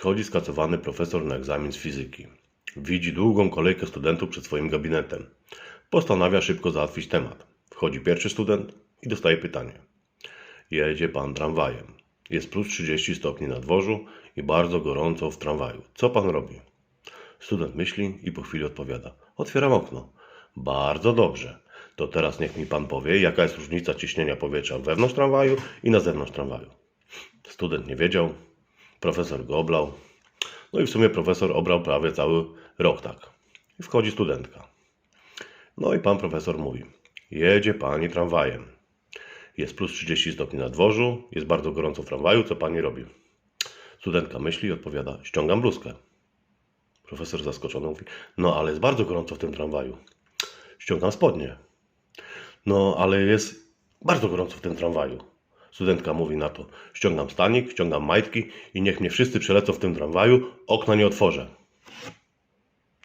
Przychodzi skacowany profesor na egzamin z fizyki. Widzi długą kolejkę studentów przed swoim gabinetem. Postanawia szybko załatwić temat. Wchodzi pierwszy student i dostaje pytanie. Jedzie pan tramwajem. Jest plus 30 stopni na dworzu i bardzo gorąco w tramwaju. Co pan robi? Student myśli i po chwili odpowiada. Otwieram okno. Bardzo dobrze. To teraz niech mi pan powie, jaka jest różnica ciśnienia powietrza wewnątrz tramwaju i na zewnątrz tramwaju. Student nie wiedział, profesor go oblał. No i w sumie profesor obrał prawie cały rok tak. I wchodzi studentka. No i pan profesor mówi: Jedzie pani tramwajem. Jest plus 30 stopni na dworzu, jest bardzo gorąco w tramwaju, co pani robi? Studentka myśli i odpowiada: Ściągam bluzkę. Profesor zaskoczony mówi: No, ale jest bardzo gorąco w tym tramwaju. Ściągam spodnie. No, ale jest bardzo gorąco w tym tramwaju. Studentka mówi na to: Ściągam stanik, ściągam majtki i niech mnie wszyscy przelecą w tym tramwaju, okna nie otworzę.